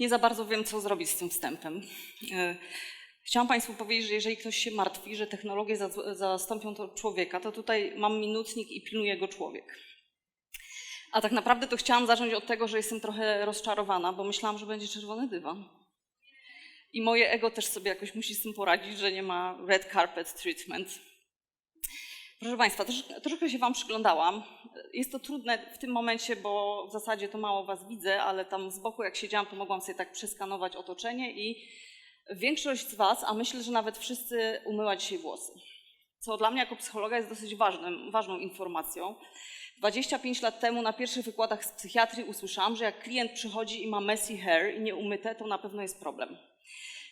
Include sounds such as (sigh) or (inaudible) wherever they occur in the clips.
Nie za bardzo wiem, co zrobić z tym wstępem. E, Chciałam Państwu powiedzieć, że jeżeli ktoś się martwi, że technologie za- zastąpią to człowieka, to tutaj mam minutnik i pilnuje go człowiek. A tak naprawdę to chciałam zacząć od tego, że jestem trochę rozczarowana, bo myślałam, że będzie czerwony dywan. I moje ego też sobie jakoś musi z tym poradzić, że nie ma red carpet treatment. Proszę Państwa, trosz- troszkę się Wam przyglądałam. Jest to trudne w tym momencie, bo w zasadzie to mało Was widzę, ale tam z boku jak siedziałam, to mogłam sobie tak przeskanować otoczenie i większość z Was, a myślę, że nawet wszyscy umyła dzisiaj włosy. Co dla mnie jako psychologa jest dosyć ważnym, ważną informacją. 25 lat temu na pierwszych wykładach z psychiatrii usłyszałam, że jak klient przychodzi i ma messy hair i nieumyte, to na pewno jest problem.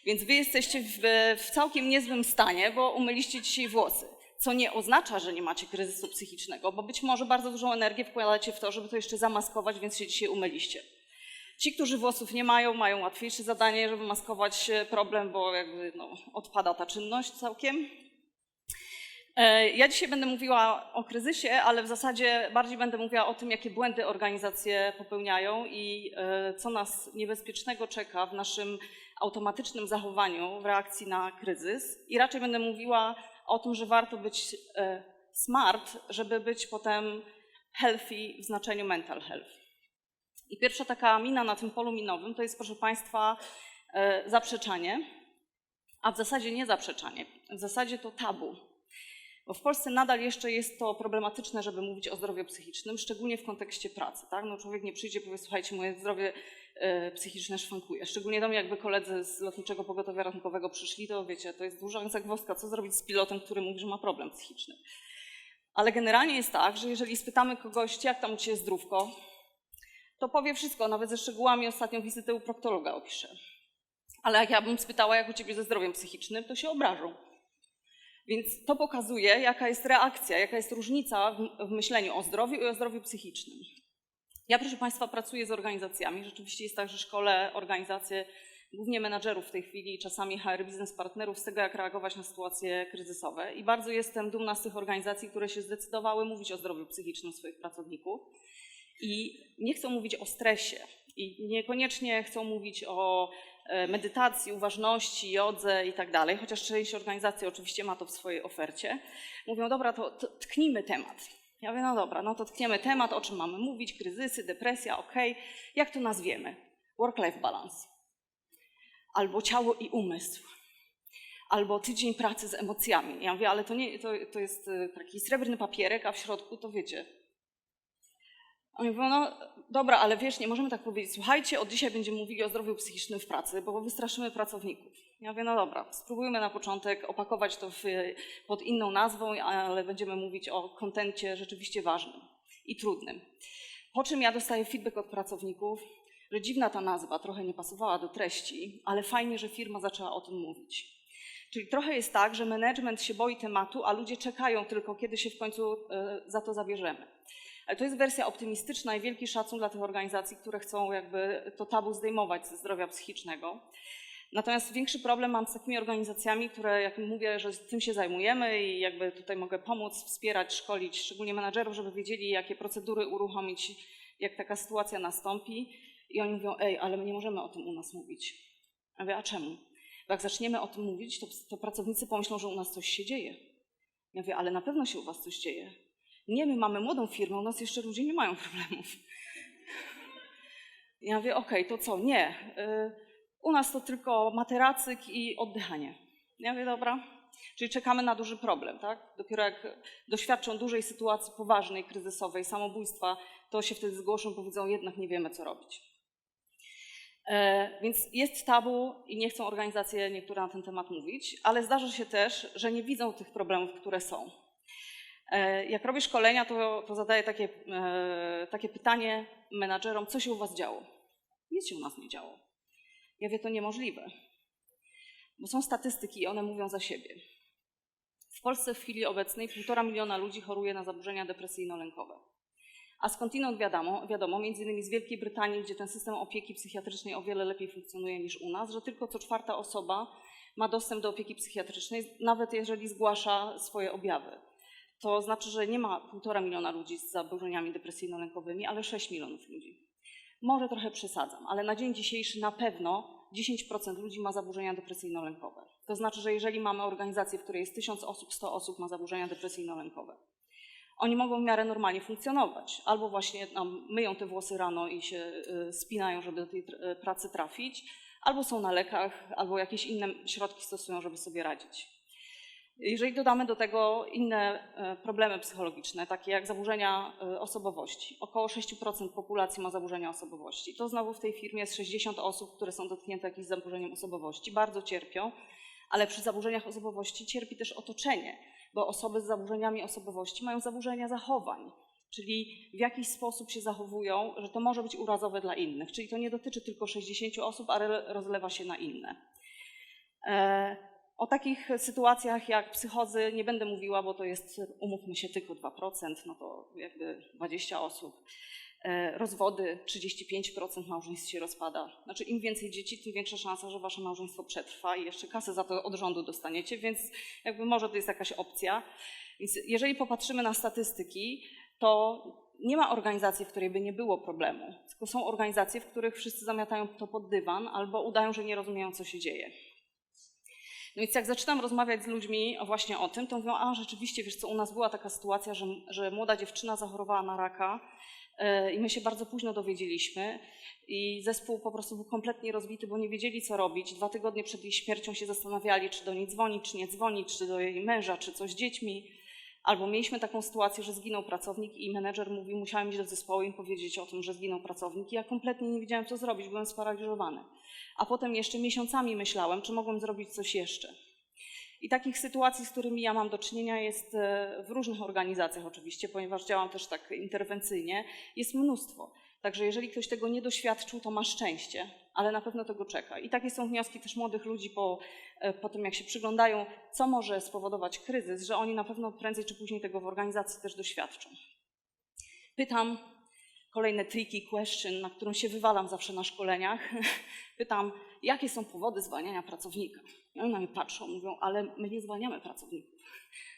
Więc wy jesteście w, w całkiem niezłym stanie, bo umyliście dzisiaj włosy. Co nie oznacza, że nie macie kryzysu psychicznego, bo być może bardzo dużą energię wkładacie w to, żeby to jeszcze zamaskować, więc się dzisiaj umyliście. Ci, którzy włosów nie mają, mają łatwiejsze zadanie, żeby maskować e, problem, bo jakby no, odpada ta czynność całkiem. E, Ja dzisiaj będę mówiła o kryzysie, ale w zasadzie bardziej będę mówiła o tym, jakie błędy organizacje popełniają i e, co nas niebezpiecznego czeka w naszym automatycznym zachowaniu w reakcji na kryzys. I raczej będę mówiła o tym, że warto być e, smart, żeby być potem healthy w znaczeniu mental health. I pierwsza taka mina na tym polu minowym to jest, proszę Państwa, e, zaprzeczanie, a w zasadzie nie zaprzeczanie, w zasadzie to tabu. Bo w Polsce nadal jeszcze jest to problematyczne, żeby mówić o zdrowiu psychicznym, szczególnie w kontekście pracy. Tak? No człowiek nie przyjdzie i powie, słuchajcie, moje zdrowie e, psychiczne szwankuje. Szczególnie do mnie jakby koledzy z Lotniczego Pogotowia Ratunkowego przyszli, to wiecie, to jest duża zagwozdka, co zrobić z pilotem, który mówi, że ma problem psychiczny. Ale generalnie jest tak, że jeżeli spytamy kogoś, jak tam u Ciebie zdrówko, to powie wszystko, nawet ze szczegółami ostatnią wizytę u proktologa opisze. Ale jak ja bym spytała, jak u Ciebie ze zdrowiem psychicznym, to się obrażą. Więc to pokazuje, jaka jest reakcja, jaka jest różnica w, myśleniu o zdrowiu i o zdrowiu psychicznym. Ja, proszę Państwa, pracuję z organizacjami. Rzeczywiście jest tak, że szkole organizacje, głównie menadżerów w tej chwili czasami HR biznes partnerów z tego, jak reagować na sytuacje kryzysowe. I bardzo jestem dumna z tych organizacji, które się zdecydowały mówić o zdrowiu psychicznym swoich pracowników. I nie chcą mówić o stresie i niekoniecznie chcą mówić o medytacji, uważności, jodze i tak dalej, chociaż część organizacji oczywiście ma to w swojej ofercie. Mówią, dobra, to tknijmy temat. Ja mówię, no dobra, no to tkniemy temat, o czym mamy mówić, kryzysy, depresja, okej. Jak to nazwiemy? Work-life balance. Albo ciało i umysł. Albo tydzień pracy z emocjami. Ja mówię, ale to, nie, to, to jest e, taki srebrny papierek, a w środku to wiecie, oni mówią, no dobra, ale wiesz, nie możemy tak powiedzieć, słuchajcie, od dzisiaj będziemy mówili o zdrowiu psychicznym w pracy, bo wystraszymy pracowników. Ja mówię, no dobra, spróbujmy na początek opakować to w, pod inną nazwą, ale będziemy mówić o kontencie rzeczywiście ważnym i trudnym. Po czym ja dostaję feedback od pracowników, że dziwna ta nazwa, trochę nie pasowała do treści, ale fajnie, że firma zaczęła o tym mówić. Czyli trochę jest tak, że management się boi tematu, a ludzie czekają tylko, kiedy się w końcu e, za to zabierzemy. Ale to jest wersja optymistyczna i wielki szacun dla tych organizacji, które chcą jakby to tabu zdejmować ze zdrowia psychicznego. Natomiast większy problem mam z takimi organizacjami, które, jak mówię, że tym się zajmujemy i jakby tutaj mogę pomóc, wspierać, szkolić, szczególnie menadżerów, żeby wiedzieli, jakie procedury uruchomić, jak taka sytuacja nastąpi. I oni mówią, ej, ale my nie możemy o tym u nas mówić. Ja mówię, a czemu? Bo jak zaczniemy o tym mówić, to, to pracownicy pomyślą, że u nas coś się dzieje. Ja mówię, ale na pewno się u was coś dzieje. Nie, my mamy młodą firmę, u nas jeszcze ludzie nie mają problemów. Ja mówię, okej, to co? Nie. y, U nas to tylko materacyk i oddychanie. Ja mówię, dobra. Czyli czekamy na duży problem, tak? Dopiero jak doświadczą dużej sytuacji poważnej, kryzysowej, samobójstwa, to się wtedy zgłoszą, powiedzą, jednak nie wiemy, co robić. E, Więc jest tabu i nie chcą organizacje niektóre na ten temat mówić, ale zdarza się też, że nie widzą tych problemów, które są. E, Jak robię szkolenia, to, to zadaję takie, e, takie pytanie menadżerom, co się u was działo? Nic się u nas nie działo. Ja wie, to niemożliwe, bo są statystyki i one mówią za siebie. W Polsce w chwili obecnej półtora miliona ludzi choruje na zaburzenia depresyjno-lękowe. A skądinąd wiadomo, wiadomo, między innymi z Wielkiej Brytanii, gdzie ten system opieki psychiatrycznej o wiele lepiej funkcjonuje niż u nas, że tylko co czwarta osoba ma dostęp do opieki psychiatrycznej, nawet jeżeli zgłasza swoje objawy. To znaczy, że nie ma półtora miliona ludzi z zaburzeniami depresyjno-lękowymi, ale 6 milionów ludzi. Może trochę przesadzam, ale na dzień dzisiejszy na pewno 10% ludzi ma zaburzenia depresyjno-lękowe. To znaczy, że jeżeli mamy organizację, w której jest 1000 osób, 100 osób ma zaburzenia depresyjno-lękowe. Oni mogą w miarę normalnie funkcjonować. Albo właśnie tam myją te włosy rano i się y, spinają, żeby do tej y, pracy trafić, albo są na lekach, albo jakieś inne środki stosują, żeby sobie radzić. Jeżeli dodamy do tego inne e, problemy psychologiczne, takie jak zaburzenia e, osobowości, około 6% populacji ma zaburzenia osobowości. To znowu w tej firmie jest 60 osób, które są dotknięte jakimś zaburzeniem osobowości, bardzo cierpią, ale przy zaburzeniach osobowości cierpi też otoczenie, bo osoby z zaburzeniami osobowości mają zaburzenia zachowań, czyli w jakiś sposób się zachowują, że to może być urazowe dla innych. Czyli to nie dotyczy tylko 60 osób, ale rozlewa się na inne. O takich sytuacjach jak psychozy nie będę mówiła, bo to jest, umówmy się, tylko 2%, no to jakby 20 osób. E, Rozwody 35% małżeństw się rozpada. Znaczy im więcej dzieci, tym większa szansa, że wasze małżeństwo przetrwa i jeszcze kasę za to od rządu dostaniecie, więc jakby może to jest jakaś opcja. Więc jeżeli popatrzymy na statystyki, to nie ma organizacji, w której by nie było problemu, tylko są organizacje, w których wszyscy zamiatają to pod dywan albo udają, że nie rozumieją, co się dzieje. No więc jak zaczynam rozmawiać z ludźmi właśnie o tym, to mówią, a rzeczywiście, wiesz co, u nas była taka sytuacja, że, że młoda dziewczyna zachorowała na raka yy, i my się bardzo późno dowiedzieliśmy i zespół po prostu był kompletnie rozbity, bo nie wiedzieli, co robić. Dwa tygodnie przed jej śmiercią się zastanawiali, czy do niej dzwonić, czy nie dzwonić, czy do jej męża, czy coś z dziećmi. Albo mieliśmy taką sytuację, że zginął pracownik i menedżer mówi, musiałem iść do zespołu i powiedzieć o tym, że zginął pracownik. I ja kompletnie nie wiedziałem, co zrobić, byłem sparaliżowany. A potem jeszcze miesiącami myślałem, czy mogłem zrobić coś jeszcze. I takich sytuacji, z którymi ja mam do czynienia, jest e, w różnych organizacjach oczywiście, ponieważ działam też tak interwencyjnie, jest mnóstwo. Także jeżeli ktoś tego nie doświadczył, to ma szczęście, ale na pewno tego czeka. I takie są wnioski też młodych ludzi po, e, po tym, jak się przyglądają, co może spowodować kryzys, że oni na pewno prędzej czy później tego w organizacji też doświadczą. Pytam, kolejne tricky question, na którą się wywalam zawsze na szkoleniach. (laughs) Pytam, jakie są powody zwalniania pracownika? I oni na mnie patrzą, mówią, ale my nie zwalniamy pracowników.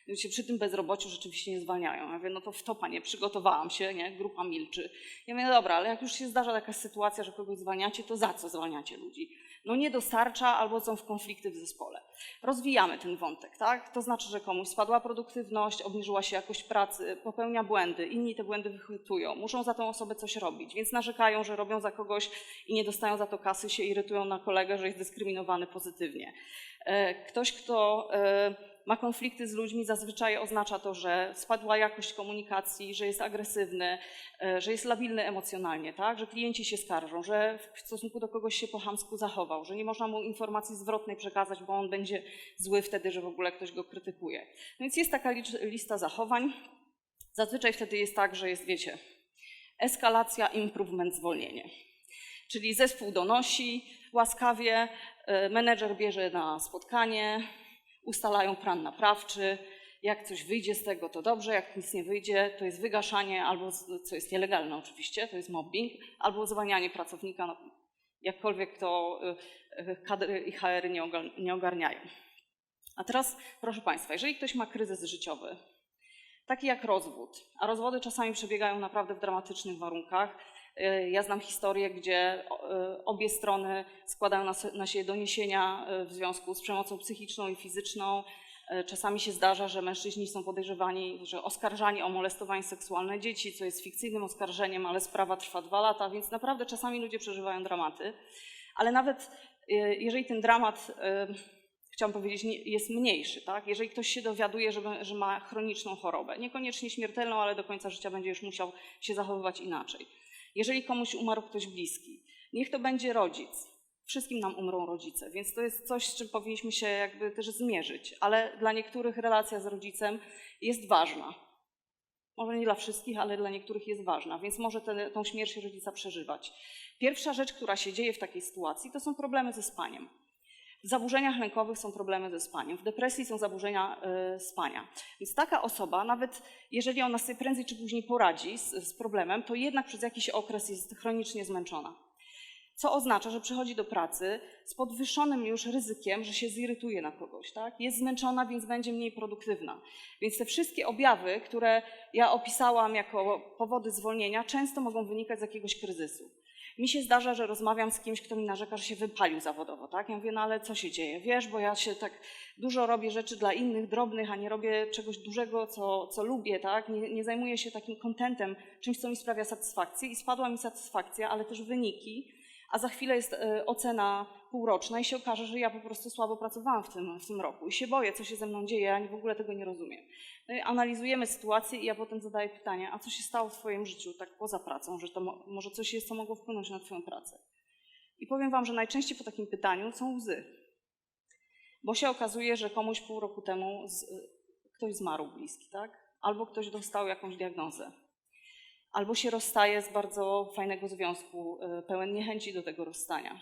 Wiecie, przy tym bezrobociu rzeczywiście nie zwalniają. Ja mówię, no to w to panie, przygotowałam się, nie? grupa milczy. Ja mówię, no dobra, ale jak już się zdarza taka sytuacja, że kogoś zwalniacie, to za co zwalniacie ludzi? No nie dostarcza albo są w konflikty w zespole. Rozwijamy ten wątek, tak? To znaczy, że komuś spadła produktywność, obniżyła się jakość pracy, popełnia błędy, inni te błędy wychwytują, muszą za tą osobę coś robić, więc narzekają, że robią za kogoś i nie dostają za to kasy, się irytują na kolegę, że jest dyskryminowany pozytywnie. E, Ktoś, kto e, ma konflikty z ludźmi, zazwyczaj oznacza to, że spadła jakość komunikacji, że jest agresywny, e, że jest labilny emocjonalnie, tak? że klienci się skarżą, że w stosunku do kogoś się po chamsku zachował, że nie można mu informacji zwrotnej przekazać, bo on będzie zły wtedy, że w ogóle ktoś go krytykuje. No więc jest taka lista zachowań. Zazwyczaj wtedy jest tak, że jest, wiecie, eskalacja, improvement, zwolnienie. Czyli zespół donosi łaskawie, e, menedżer bierze na spotkanie, ustalają plan naprawczy. Jak coś wyjdzie z tego, to dobrze, jak nic nie wyjdzie, to jest wygaszanie, albo co jest nielegalne oczywiście, to jest mobbing, albo zwalnianie pracownika, no, jakkolwiek to y, y, kadry i HR nie nie ogarniają. A teraz, proszę Państwa, jeżeli ktoś ma kryzys życiowy, taki jak rozwód, a rozwody czasami przebiegają naprawdę w dramatycznych warunkach. Y, Ja znam historię, gdzie y, obie strony składają na na siebie doniesienia y, w związku z przemocą psychiczną i fizyczną. Czasami się zdarza, że mężczyźni są podejrzewani, że oskarżani o molestowanie seksualne dzieci, co jest fikcyjnym oskarżeniem, ale sprawa trwa dwa lata, więc naprawdę czasami ludzie przeżywają dramaty. Ale nawet jeżeli ten dramat chciałam powiedzieć, jest mniejszy. Tak? Jeżeli ktoś się dowiaduje, że ma chroniczną chorobę, niekoniecznie śmiertelną, ale do końca życia będzie już musiał się zachowywać inaczej. Jeżeli komuś umarł ktoś bliski, niech to będzie rodzic. Wszystkim nam umrą rodzice, więc to jest coś, z czym powinniśmy się jakby też zmierzyć. Ale dla niektórych relacja z rodzicem jest ważna. Może nie dla wszystkich, ale dla niektórych jest ważna, więc może tę tą śmierć rodzica przeżywać. Pierwsza rzecz, która się dzieje w takiej sytuacji, to są problemy ze spaniem. W zaburzeniach lękowych są problemy ze spaniem, w depresji są zaburzenia y, spania. Więc taka osoba, nawet jeżeli ona sobie prędzej czy później poradzi z, z problemem, to jednak przez jakiś okres jest chronicznie zmęczona. Co oznacza, że przychodzi do pracy z podwyższonym już ryzykiem, że się zirytuje na kogoś. Tak? Jest zmęczona, więc będzie mniej produktywna. Więc te wszystkie objawy, które ja opisałam jako powody zwolnienia, często mogą wynikać z jakiegoś kryzysu. Mi się zdarza, że rozmawiam z kimś, kto mi narzeka, że się wypalił zawodowo, tak? Ja mówię, no ale co się dzieje? Wiesz, bo ja się tak dużo robię rzeczy dla innych, drobnych, a nie robię czegoś dużego, co, co lubię, tak? Nie, nie zajmuję się takim kontentem, czymś, co mi sprawia satysfakcję i spadła mi satysfakcja, ale też wyniki, a za chwilę jest y, ocena półroczna i się okaże, że ja po prostu słabo pracowałam w tym, w tym roku i się boję, co się ze mną dzieje, ja w ogóle tego nie rozumiem. No i analizujemy sytuację i ja potem zadaję pytanie, a co się stało w Twoim życiu tak poza pracą, że to mo może coś jest, co mogło wpłynąć na Twoją pracę. I powiem Wam, że najczęściej po takim pytaniu są łzy. Bo się okazuje, że komuś pół roku temu z, ktoś zmarł bliski, tak? Albo ktoś dostał jakąś diagnozę. Albo się rozstaje z bardzo fajnego związku, y, pełen niechęci do tego rozstania.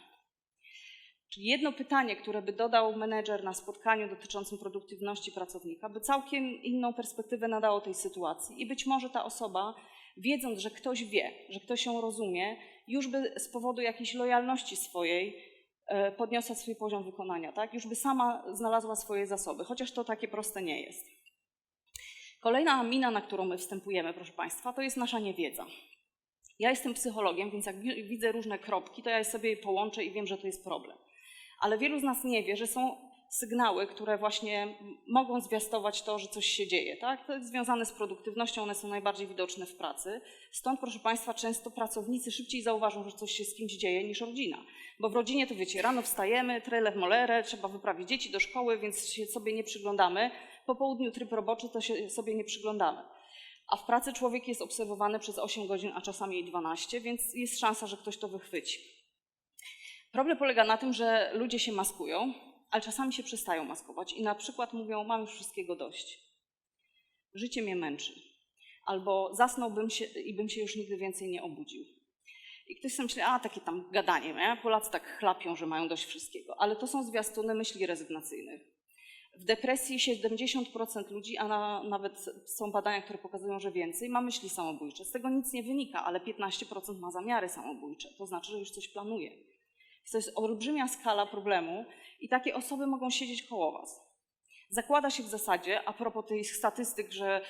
Czyli jedno pytanie, które by dodał menedżer na spotkaniu dotyczącym produktywności pracownika, by całkiem inną perspektywę nadało tej sytuacji. I być może ta osoba, wiedząc, że ktoś wie, że ktoś ją rozumie, już by z powodu jakiejś lojalności swojej e, podniosła swój poziom wykonania, tak? Już by sama znalazła swoje zasoby, chociaż to takie proste nie jest. Kolejna mina, na którą my wstępujemy, proszę Państwa, to jest nasza niewiedza. Ja jestem psychologiem, więc jak widzę różne kropki, to ja je sobie połączę i wiem, że to jest problem ale wielu z nas nie wie, że są sygnały, które właśnie mogą zwiastować to, że coś się dzieje. Tak? To jest związane z produktywnością, one są najbardziej widoczne w pracy. Stąd, proszę Państwa, często pracownicy szybciej zauważą, że coś się z kimś dzieje niż rodzina. Bo w rodzinie to wiecie, rano wstajemy, trele w molerę, trzeba wyprawić dzieci do szkoły, więc się sobie nie przyglądamy. Po południu tryb roboczy to się sobie nie przyglądamy. A w pracy człowiek jest obserwowany przez 8 godzin, a czasami 12, więc jest szansa, że ktoś to wychwyci. Problem polega na tym, że ludzie się maskują, ale czasami się przestają maskować i na przykład mówią: Mam już wszystkiego dość. Życie mnie męczy. Albo zasnąłbym się i bym się już nigdy więcej nie obudził. I ktoś sobie myśli, a takie tam gadanie, nie? Polacy tak chlapią, że mają dość wszystkiego. Ale to są zwiastuny myśli rezygnacyjnych. W depresji 70% ludzi, a na, nawet są badania, które pokazują, że więcej, ma myśli samobójcze. Z tego nic nie wynika, ale 15% ma zamiary samobójcze. To znaczy, że już coś planuje. To jest olbrzymia skala problemu i takie osoby mogą siedzieć koło Was. Zakłada się w zasadzie, a propos tych statystyk, że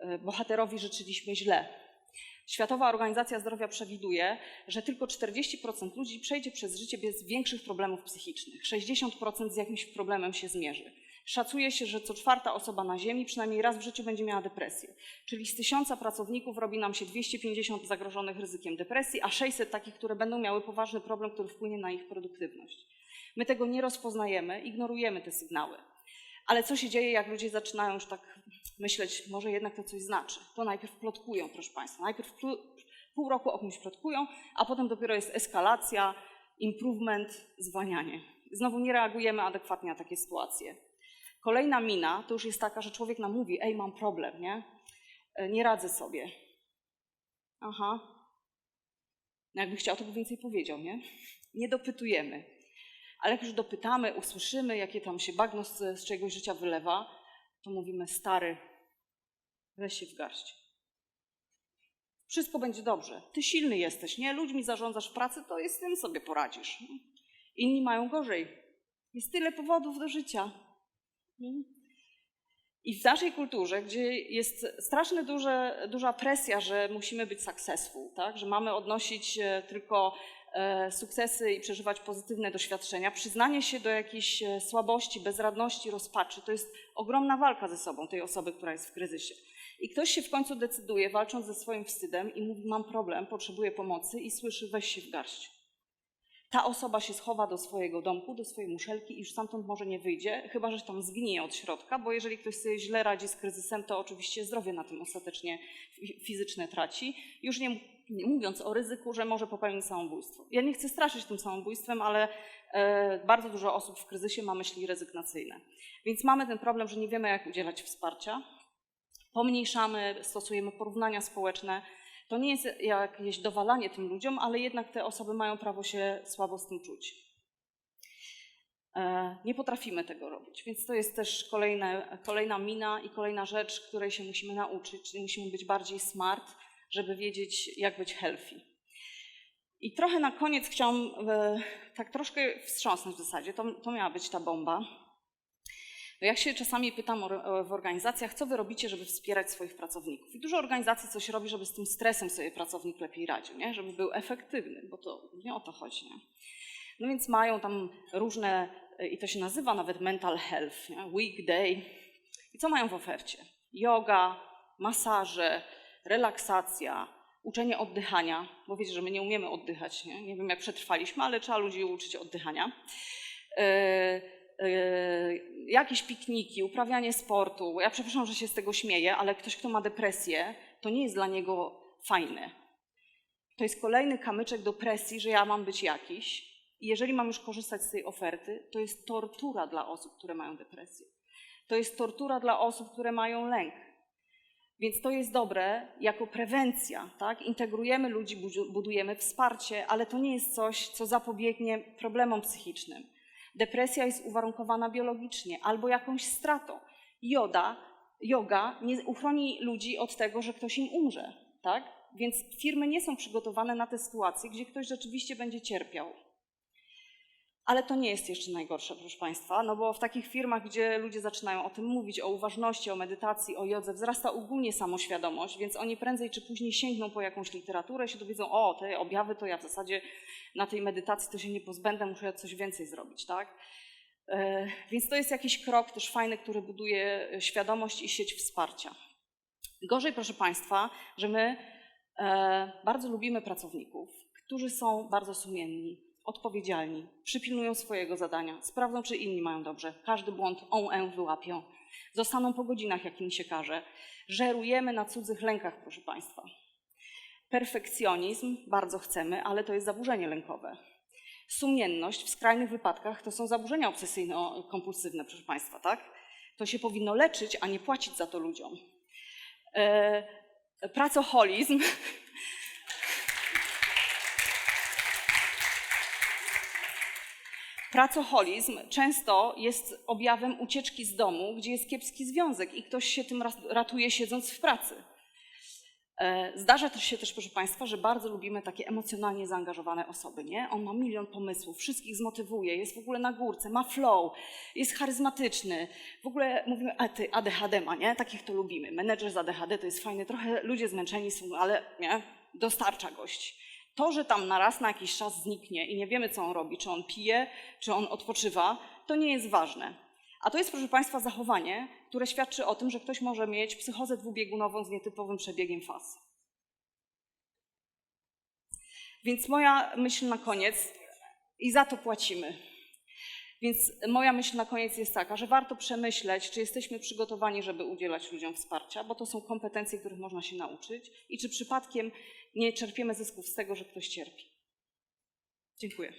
yy, bohaterowi życzyliśmy źle. Światowa Organizacja Zdrowia przewiduje, że tylko 40% ludzi przejdzie przez życie bez większych problemów psychicznych. 60% z jakimś problemem się zmierzy. Szacuje się, że co czwarta osoba na Ziemi przynajmniej raz w życiu będzie miała depresję. Czyli z tysiąca pracowników robi nam się 250 zagrożonych ryzykiem depresji, a 600 takich, które będą miały poważny problem, który wpłynie na ich produktywność. My tego nie rozpoznajemy, ignorujemy te sygnały. Ale co się dzieje, jak ludzie zaczynają już tak myśleć, może jednak to coś znaczy? To najpierw plotkują, proszę Państwa. Najpierw pół roku o kimś plotkują, a potem dopiero jest eskalacja, improvement, zwalnianie. Znowu nie reagujemy adekwatnie na takie sytuacje. Kolejna mina to już jest taka, że człowiek nam mówi, ej, mam problem, nie? E, nie radzę sobie. Aha. No jakby chciał, to by więcej powiedział, nie? Nie dopytujemy. Ale jak już dopytamy, usłyszymy, jakie tam się bagno z, z czegoś życia wylewa, to mówimy, stary, weź się w garść. Wszystko będzie dobrze. Ty silny jesteś, nie? Ludźmi zarządzasz w pracy, to jest z tym sobie poradzisz. Inni mają gorzej. Jest tyle powodów do życia. I w naszej kulturze, gdzie jest strasznie duże, duża presja, że musimy być successful, tak? że mamy odnosić e, tylko e, sukcesy i przeżywać pozytywne doświadczenia, przyznanie się do jakiejś e, słabości, bezradności, rozpaczy, to jest ogromna walka ze sobą tej osoby, która jest w kryzysie. I ktoś się w końcu decyduje, walcząc ze swoim wstydem i mówi, mam problem, potrzebuję pomocy i słyszy, weź się w garść ta osoba się schowa do swojego domku, do swojej muszelki i już stamtąd może nie wyjdzie, chyba że tam zginie od środka, bo jeżeli ktoś sobie źle radzi z kryzysem, to oczywiście zdrowie na tym ostatecznie fizyczne traci. Już nie, nie mówiąc o ryzyku, że może popełnić samobójstwo. Ja nie chcę straszyć tym samobójstwem, ale e, bardzo dużo osób w kryzysie ma myśli rezygnacyjne. Więc mamy ten problem, że nie wiemy, jak udzielać wsparcia. Pomniejszamy, stosujemy porównania społeczne, to nie jest jakieś dowalanie tym ludziom, ale jednak te osoby mają prawo się słabo z tym czuć. E, nie potrafimy tego robić, więc to jest też kolejne, kolejna mina i kolejna rzecz, której się musimy nauczyć, czyli musimy być bardziej smart, żeby wiedzieć, jak być healthy. I trochę na koniec chciałam e, tak troszkę wstrząsnąć w zasadzie, to, to miała być ta bomba. No jak się czasami pytam w organizacjach, co wy robicie, żeby wspierać swoich pracowników? I dużo organizacji coś robi, żeby z tym stresem sobie pracownik lepiej radził, nie? żeby był efektywny, bo to nie o to chodzi. Nie? No więc mają tam różne, y, i to się nazywa nawet mental health, nie? weekday. I co mają w ofercie? Yoga, masaże, relaksacja, uczenie oddychania, bo wiecie, że my nie umiemy oddychać, nie, nie wiem jak przetrwaliśmy, ale trzeba ludzi uczyć oddychania. E, e, jakieś pikniki, uprawianie sportu. Ja przepraszam, że się z tego śmieję, ale ktoś, kto ma depresję, to nie jest dla niego fajne. To jest kolejny kamyczek do presji, że ja mam być jakiś. I jeżeli mam już korzystać z tej oferty, to jest tortura dla osób, które mają depresję. To jest tortura dla osób, które mają lęk. Więc to jest dobre jako prewencja, tak? Integrujemy ludzi, budu- budujemy wsparcie, ale to nie jest coś, co zapobiegnie problemom psychicznym. Depresja jest uwarunkowana biologicznie albo jakąś stratą. Joda, yoga nie uchroni ludzi od tego, że ktoś im umrze, tak? Więc firmy nie są przygotowane na te sytuacje, gdzie ktoś rzeczywiście będzie cierpiał. Ale to nie jest jeszcze najgorsze, proszę Państwa, no bo w takich firmach, gdzie ludzie zaczynają o tym mówić, o uważności, o medytacji, o jodze, wzrasta ogólnie samoświadomość, więc oni prędzej czy później sięgną po jakąś literaturę się dowiedzą, o, te objawy to ja w zasadzie na tej medytacji to się nie pozbędę, muszę coś więcej zrobić, tak? E, Więc to jest jakiś krok też fajny, który buduje świadomość i sieć wsparcia. Gorzej, proszę Państwa, że my e, bardzo lubimy pracowników, którzy są bardzo sumienni, odpowiedzialni, przypilnują swojego zadania, sprawdzą, czy inni mają dobrze. Każdy błąd on wyłapią. Zostaną po godzinach, jak im się każe. Żerujemy na cudzych lękach, proszę Państwa. Perfekcjonizm bardzo chcemy, ale to jest zaburzenie lękowe. Sumienność w skrajnych wypadkach to są zaburzenia obsesyjno-kompulsywne, proszę Państwa, tak? To się powinno leczyć, a nie płacić za to ludziom. E, pracoholizm. Pracoholizm często jest objawem ucieczki z domu, gdzie jest kiepski związek i ktoś się tym ratuje siedząc w pracy. E, Zdarza też się też, proszę Państwa, że bardzo lubimy takie emocjonalnie zaangażowane osoby, nie? On ma milion pomysłów, wszystkich zmotywuje, jest w ogóle na górce, ma flow, jest charyzmatyczny. W ogóle mówimy, a ty ADHD ma, nie? Takich to lubimy. Menedżer z ADHD to jest fajny, trochę ludzie zmęczeni są, ale nie? Dostarcza gości. To, że tam na raz na jakiś czas zniknie i nie wiemy, co on robi, czy on pije, czy on odpoczywa, to nie jest ważne. A to jest, proszę Państwa, zachowanie, które świadczy o tym, że ktoś może mieć psychozę dwubiegunową z nietypowym przebiegiem faz. Więc moja myśl na koniec, i za to płacimy. Więc moja myśl na koniec jest taka, że warto przemyśleć, czy jesteśmy przygotowani, żeby udzielać ludziom wsparcia, bo to są kompetencje, których można się nauczyć, i czy przypadkiem nie czerpiemy zysków z tego, że ktoś cierpi. Dziękuję.